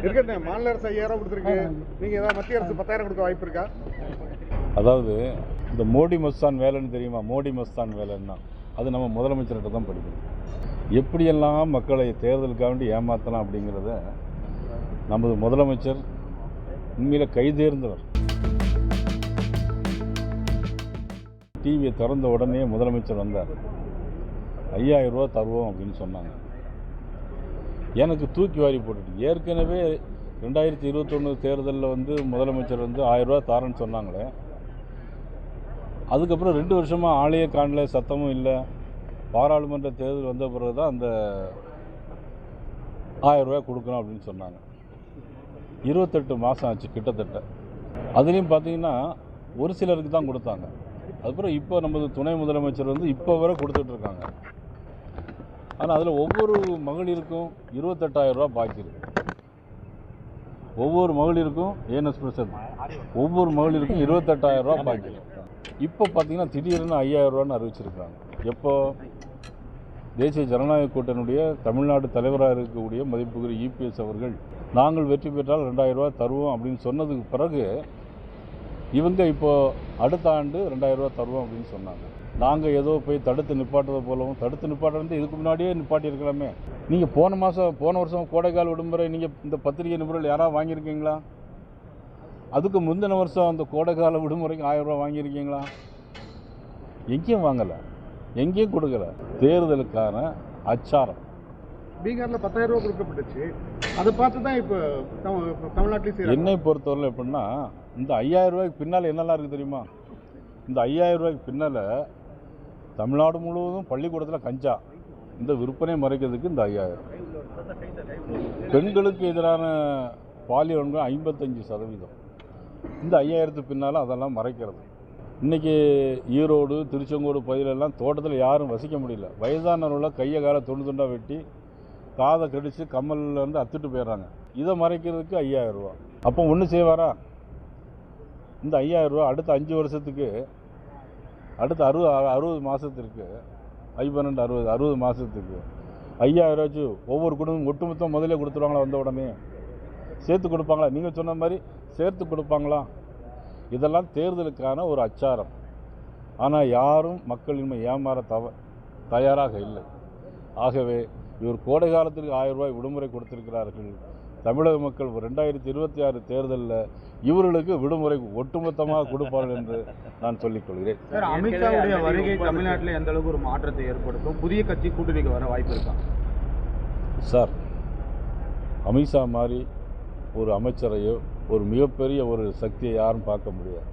இருக்கட்டும் மாநில அரசு ஐயாயிரம் கொடுத்துருக்கு. நீங்க ஏதாவது மத்திய அரசு பத்தாயிரம் கொடுக்க வாய்ப்பு இருக்கா? அதாவது இந்த மோடி மஸ்தான் வேலைன்னு தெரியுமா? மோடி மஸ்தான் வேலைன்னா அது நம்ம முதலமைச்சர்கிட்ட தான் படிக்கணும். எப்படியெல்லாம் மக்களை தேர்தலுக்காக வேண்டி ஏமாற்றலாம் அப்படிங்கிறத நமது முதலமைச்சர் உண்மையில் கைதேர்ந்தவர். டிவியை திறந்த உடனே முதலமைச்சர் வந்தார். ஐயாயிரம் ரூபா தருவோம் அப்படின்னு சொன்னாங்க. எனக்கு தூக்கி வாரி போட்டுட்டு. ஏற்கனவே ரெண்டாயிரத்தி இருபத்தொன்று தேர்தலில் வந்து முதலமைச்சர் வந்து ஆயிரம் ரூபா தாரேன்னு சொன்னாங்களே. அதுக்கப்புறம் ரெண்டு வருஷமாக ஆளையே காணல சத்தமும் இல்லை. பாராளுமன்ற தேர்தல் வந்த பிறகு தான் அந்த ஆயிரம் ரூபாய் கொடுக்கணும் அப்படின்னு சொன்னாங்க. இருபத்தெட்டு மாதம் ஆச்சு கிட்டத்தட்ட. அதுலேயும் பார்த்தீங்கன்னா ஒரு சிலருக்கு தான் கொடுத்தாங்க. அதுக்கப்புறம் இப்போ நமது துணை முதலமைச்சர் வந்து இப்போ வரை கொடுத்துட்ருக்காங்க ஆனால் அதில் ஒவ்வொரு மகளிருக்கும் இருபத்தெட்டாயிரரூபா பாக்கி இருக்கு. ஒவ்வொரு மகளிருக்கும் ஏஎன்எஸ் பிரசன் ஒவ்வொரு மகளிருக்கும் இருபத்தெட்டாயிரரூபா பாக்கி இருக்கு. இப்போ பார்த்தீங்கன்னா திடீர்னு ஐயாயிரம் ரூபான்னு அறிவிச்சிருக்காங்க. எப்போ? தேசிய ஜனநாயக கூட்டணியுடைய தமிழ்நாடு தலைவராக இருக்கக்கூடிய மதிப்புக்குரிய இபிஎஸ் அவர்கள் நாங்கள் வெற்றி பெற்றால் ரெண்டாயிரம் ரூபாய் தருவோம் அப்படின்னு சொன்னதுக்கு பிறகு இவங்க இப்போது அடுத்த ஆண்டு ரெண்டாயிரம் தருவோம் அப்படின்னு சொன்னாங்க. நாங்கள் ஏதோ போய் தடுத்து நிப்பாட்டுறது போலவும் தடுத்து நிப்பாட்டுறது இதுக்கு முன்னாடியே நிப்பாட்டி இருக்கலாமே நீங்கள் போன மாதம் போன வருஷம் கோடைக்கால விடுமுறை நீங்கள் இந்த பத்திரிகை நிபுணர்கள் யாராவது வாங்கியிருக்கீங்களா? அதுக்கு முந்தின வருஷம் அந்த கோடைக்கால விடுமுறைக்கு ஆயிரம் ரூபாய் வாங்கியிருக்கீங்களா? எங்கேயும் வாங்கலை. எங்கேயும் கொடுக்கல. தேர்தலுக்கான அச்சாரம். பீகார்ல பத்தாயிரம் ரூபாய் கொடுக்கப்பட்டுச்சு. அதை பார்த்து தான் இப்போ தமிழ் இப்போ தமிழ்நாட்டிலையும் செய்யறாங்க என்னை பொறுத்தவரை எப்படின்னா இந்த ஐயாயிரம் ரூபாய்க்கு பின்னால் என்னெல்லாம் இருக்குது தெரியுமா? இந்த ஐயாயிரம் ரூபாய்க்கு பின்னால் தமிழ்நாடு முழுவதும் பள்ளிக்கூடத்தில் கஞ்சா. இந்த விற்பனை மறைக்கிறதுக்கு இந்த ஐயாயிரம். பெண்களுக்கு எதிரான பாலியல் ஐம்பத்தஞ்சு சதவீதம். இந்த ஐயாயிரத்துக்கு பின்னால் அதெல்லாம் மறைக்கிறது. இன்றைக்கி ஈரோடு திருச்செங்கோடு பகுதியிலெல்லாம் தோட்டத்தில் யாரும் வசிக்க முடியல. வயதானவர்கள கையை காலை துண்டு துண்டாக வெட்டி காதை கடித்து கம்மல்ல இருந்து அத்துட்டு போயிடுறாங்க. இதை மறைக்கிறதுக்கு ஐயாயிரம் ரூபா அப்போ ஒன்று செய்வாரா? இந்த ஐயாயிரம் ரூபா அடுத்த அஞ்சு வருஷத்துக்கு அடுத்த அறுபது அறுபது மாதத்திற்கு ஐ பன்னெண்டு அறுபது அறுபது மாதத்துக்கு ஐயாயிரம் ஒவ்வொரு குடும்பம் ஒட்டுமொத்தம் முதல்ல கொடுத்துருவாங்களா வந்த உடனே? சேர்த்து கொடுப்பாங்களா? நீங்கள் சொன்ன மாதிரி சேர்த்து கொடுப்பாங்களா? இதெல்லாம் தேர்தலுக்கான ஒரு அச்சாரம். ஆனால் யாரும் மக்கள் இனிமே ஏமாற தவ தயாராக இல்லை. ஆகவே இவர் கோடை காலத்திற்கு ஆயிரம் ரூபாய் விடுமுறை கொடுத்திருக்கிறார்கள். தமிழக மக்கள் ரெண்டாயிரத்தி இருபத்தி ஆறு தேர்தலில் இவர்களுக்கு விடுமுறை ஒட்டுமொத்தமாக கொடுப்பார்கள் என்று நான் சொல்லிக் கொள்கிறேன் சார் அமித்ஷாவுடைய வருகை தமிழ்நாட்டில் எந்த அளவுக்கு ஒரு மாற்றத்தை ஏற்படுத்தும்? புதிய கட்சி கூட்டணிக்கு வர வாய்ப்பு இருக்கா? சார் அமித்ஷா மாதிரி ஒரு அமைச்சரையோ ஒரு மிகப்பெரிய ஒரு சக்தியை யாரும் பார்க்க முடியாது.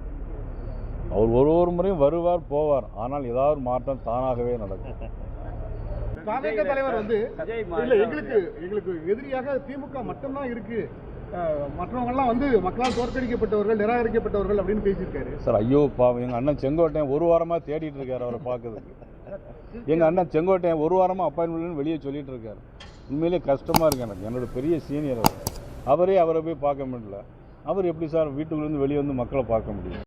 அவர் ஒரு ஒரு முறையும் வருவார் போவார். ஆனால் ஏதாவது மாற்றம் தானாகவே நடக்கும். பாஜக தலைவர் வந்து இல்ல எங்களுக்கு எங்களுக்கு எதிரியாக திமுக மட்டும்தான் இருக்கு. மற்றவங்கெல்லாம் வந்து மக்களால் தோற்கடிக்கப்பட்டவர்கள் நிராகரிக்கப்பட்டவர்கள் அப்படின்னு பேசியிருக்காரு. சார் ஐயோ பாவம். எங்கள் அண்ணன் செங்கோட்டையன் ஒரு வாரமாக தேடிட்டு இருக்காரு அவரை பார்க்கறதுக்கு. எங்கள் அண்ணன் செங்கோட்டையன் ஒரு வாரமாக அப்பாயின்மெண்ட்னு வெளியே சொல்லிட்டு இருக்காரு. உண்மையிலே கஷ்டமாக இருக்கு எனக்கு. என்னோட பெரிய சீனியர் அவர். அவரே அவரை போய் பார்க்க முடியல. அவர் எப்படி சார் வீட்டுக்குள்ளேருந்து வெளியே வந்து மக்களை பார்க்க முடியும்?